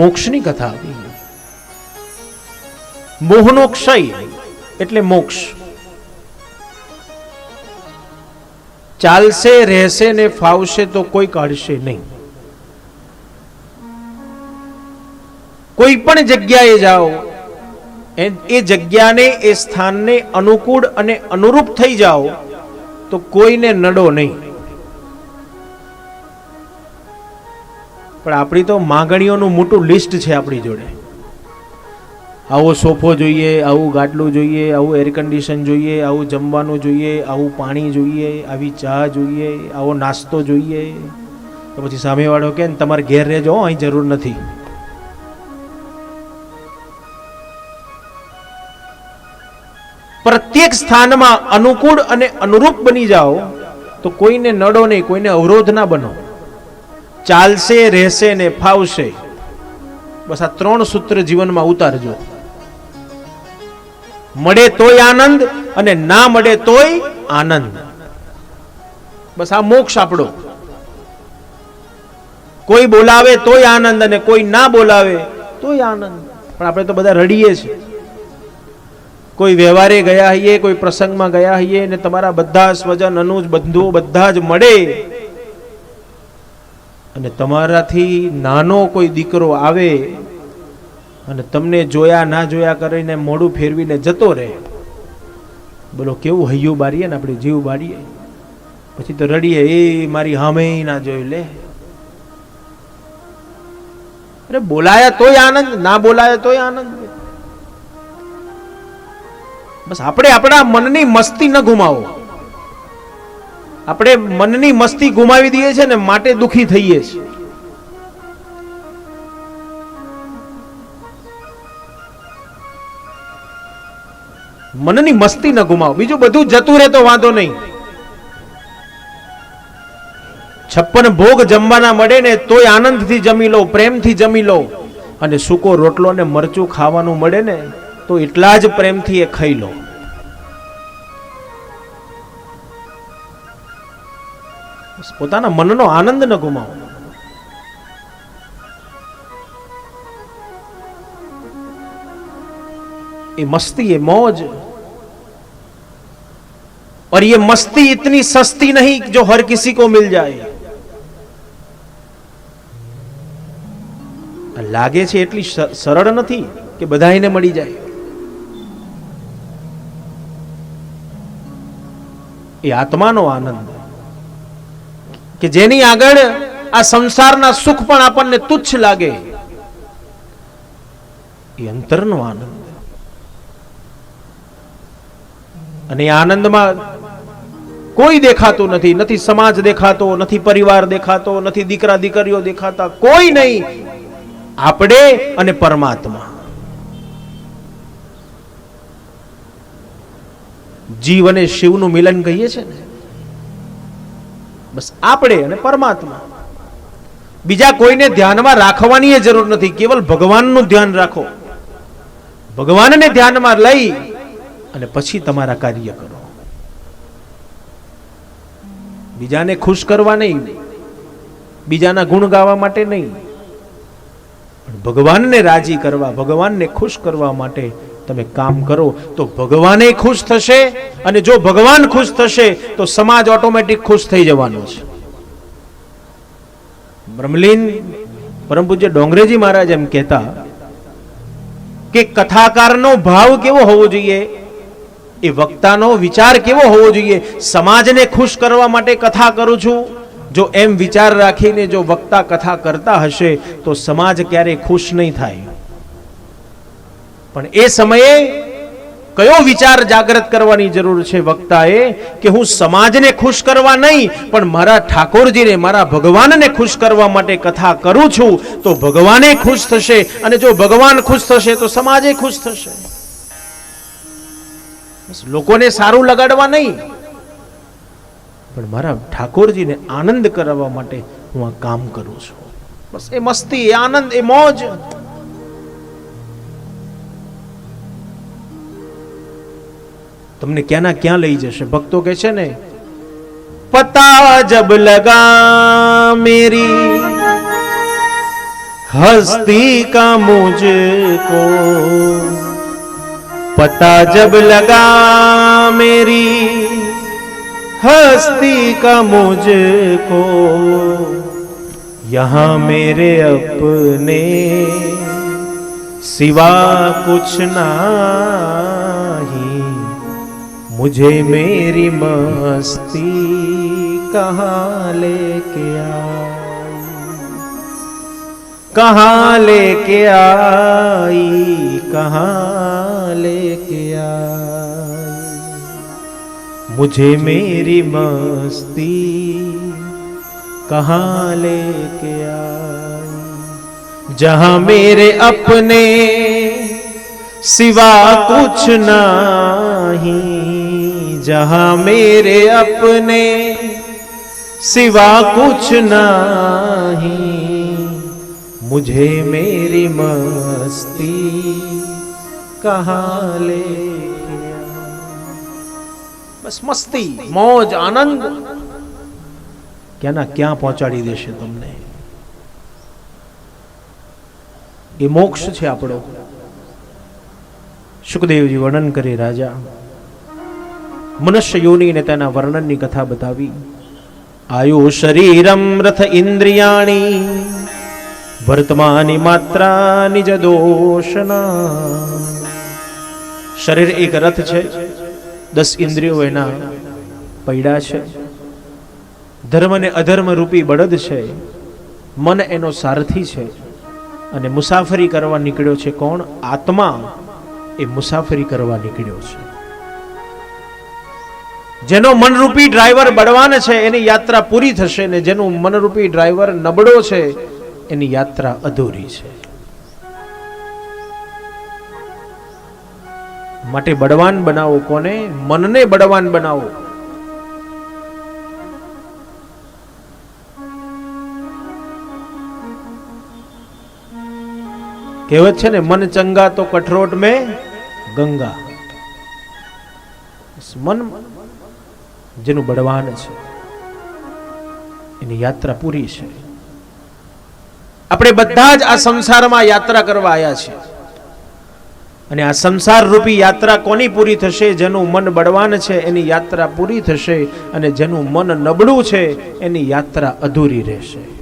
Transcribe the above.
મોક્ષની કથા આવી મોહનો ક્ષય એટલે મોક્ષ. ચાલશે, રહેશે ને ફાવશે તો કોઈ કાઢશે નહીં. કોઈ પણ જગ્યાએ જાઓ એ જગ્યાને, એ સ્થાનને અનુકૂળ અને અનુરૂપ થઈ જાઓ, તો કોઈને નડો નહીં. પણ આપણી તો માંગણીઓનું મોટું લિસ્ટ છે આપણી જોડે. આવો સોફો જોઈએ, આવું ગાટલું જોઈએ, આવું એર કન્ડિશન જોઈએ, આવું જમવાનું જોઈએ, આવું પાણી જોઈએ, આવી ચા જોઈએ, આવો નાસ્તો જોઈએ. તો પછી સામેવાળો કે ને, તમારે ઘેર રહેજો અહીં જરૂર નથી. પ્રત્યેક સ્થાનમાં અનુકૂળ અને અનુરૂપ બની જાઓ તો કોઈને નડો નહીં, કોઈને અવરોધ ના બનો. ચાલશે, રહેશે ને ફાવશે. બસ આ ત્રણ સૂત્ર જીવનમાં ઉતારજો. મળે તોય આનંદ અને ના મળે તોય આનંદ. બસ આ મોક્ષ આપણો. કોઈ બોલાવે તોય આનંદ અને કોઈ ના બોલાવે તોય આનંદ. પણ આપણે તો બધા રડીએ છીએ. કોઈ વ્યવહારે ગયા હઈએ, કોઈ પ્રસંગમાં ગયા હઈએ ને તમારા બધા સ્વજન, અનુજ, બંધુઓ બધા જ મળે. અને તમારાથી નાનો કોઈ દીકરો આવે અને તમને જોયા ના જોયા કરીને મોઢું ફેરવીને જતો રહે. બોલો, કેવું હૈયું બારીએ ને આપણે જીવ બારીએ? પછી તો રડીએ, એ મારી હામે ના જોઈ લે. અરે, બોલાયા તોય આનંદ, ના બોલાયા તોય આનંદ. બસ, આપણે આપણા મનની મસ્તી ન ગુમાવો. આપણે મનની મસ્તી ગુમાવી દઈએ છે ને માટે દુખી થઈએ છીએ. મનની મસ્તી ન ગુમાવો. બીજું બધું જતું રહે તો વાંધો નહીં. છપ્પન ભોગ જમવાના મળે ને તોય આનંદથી જમી લો, પ્રેમથી જમી લો. અને સૂકો રોટલો ને મરચું ખાવાનું મળે ને તો એટલા જ પ્રેમથી એ ખાઈ લો. પોતાના મનનો આનંદ ન ગુમાવો ये मस्ती है मौज और ये मस्ती इतनी सस्ती नहीं कि जो हर किसी को मिल जाए લાગે છે એટલી સ- સરળ નથી કે બધાને મળી જાય એ આત્માનો આનંદ કે જેની આગળ આ સંસારના સુખ પણ આપણને તુચ્છ લાગે. એ અંતરનો આનંદ. અને આનંદમાં કોઈ દેખાતું નથી નથી સમાજ દેખાતો, નથી પરિવાર દેખાતો, નથી દીકરા દીકરીઓ દેખાતા, કોઈ નહીં. આપણે અને પરમાત્મા. જીવ અને શિવનું મિલન કહીએ છે ને? બસ આપણે અને પરમાત્મા. બીજા કોઈને ધ્યાનમાં રાખવાની જરૂર નથી, કેવલ ભગવાનનું ધ્યાન રાખો. ભગવાનને ધ્યાનમાં લઈ અને પછી તમારા કાર્ય કરો. બીજાને ખુશ કરવા નહીં, બીજાના ગુણ ગાવા માટે નહીં. પણ ભગવાનને રાજી કરવા, ભગવાનને ખુશ કરવા માટે તમે કામ કરો તો ભગવાને ખુશ થશે અને જો ભગવાન ખુશ થશે તો સમાજ ઓટોમેટિક ખુશ થઈ જવાનો છે. બ્રહ્મલીન પરમ પૂજ્ય ડોંગરેજી મહારાજ એમ કહેતા કે કથાકારનો ભાવ કેવો હોવો જોઈએ? એ વક્તાનો વિચાર કેવો હોવો જોઈએ? સમાજને ખુશ કરવા માટે કથા કરું છું. જો એમ વિચાર રાખીને જો વક્તા કથા કરતા હશે તો સમાજ ક્યારેય ખુશ નહીં થાય. પણ એ સમયે કયો વિચાર જાગૃત કરવાની જરૂર છે વક્તાએ કે હું સમાજને ખુશ કરવા નહીં, પણ મારા ઠાકોરજીને, મારા ભગવાનને ખુશ કરવા માટે કથા કરું છું, તો ભગવાને ખુશ થશે અને જો ભગવાન ખુશ થશે તો સમાજે ખુશ થશે. લોકોને સારું લગાડવા નહીં, પણ મારા ઠાકોરજીને આનંદ કરાવવા માટે હું આ કામ કરું છું. બસ એ મસ્તી, એ આનંદ, એ મોજ તમને ક્યાંના ક્યાં લઈ જશે ભક્તો કે છે ને પતા જબ લગા મેરી हस्ती का मुझको पता जब लगा मेरी हस्ती का मुझको यहाँ मेरे अपने सिवा कुछ नहीं मुझे मेरी मस्ती कहाँ लेके आई? कहाँ लेके आई? कहाँ लेके आई? मुझे मेरी मस्ती कहाँ लेके आई? जहाँ मेरे अपने सिवा कुछ नहीं। जहाँ मेरे अपने सिवा कुछ नहीं मुझे मेरी मस्ती कहाँ ले બસ મસ્તી મોજ આનંદ ક્યાંના ક્યાં પહોંચાડી દેશે તમને એ મોક્ષ છે આપણો સુખદેવજી વર્ણન કરે રાજા મનુષ્ય યોનિને તેના વર્ણનની કથા બતાવી. આયુ શરીરમ રથ ઇન્દ્રિયાણી, વર્તમાની માત્રા નિજ દોષના. શરીર એક રથ છે, દસ ઇન્દ્રિયો એના પૈડા છે. ધર્મ ને અધર્મ રૂપી બળદ છે, મન એનો સારથી છે. અને મુસાફરી કરવા નીકળ્યો છે કોણ? આત્મા એ મુસાફરી કરવા નીકળ્યો છે. જેનો મનરૂપી ડ્રાઈવર બળવાન છે, એની યાત્રા પૂરી થશે ને જેનું મનરૂપી ડ્રાઈવર નબળો છે, એની યાત્રા અધૂરી છે. માટે બળવાન બનાવો કોને? મનને બળવાન બનાવો. કહેવત છે ને, મન ચંગા તો કઠરોટ મેં ગંગા. મન જેનું બળવાન છે. એની યાત્રા પૂરી છે. આપણે બધા જ આ સંસારમાં યાત્રા કરવા આવ્યા છીએ. અને આ સંસાર રૂપી યાત્રા કોની પૂરી થશે? જેનું મન બળવાન છે, એની યાત્રા પૂરી થશે અને જેનું મન નબળું છે, એની યાત્રા અધૂરી રહેશે.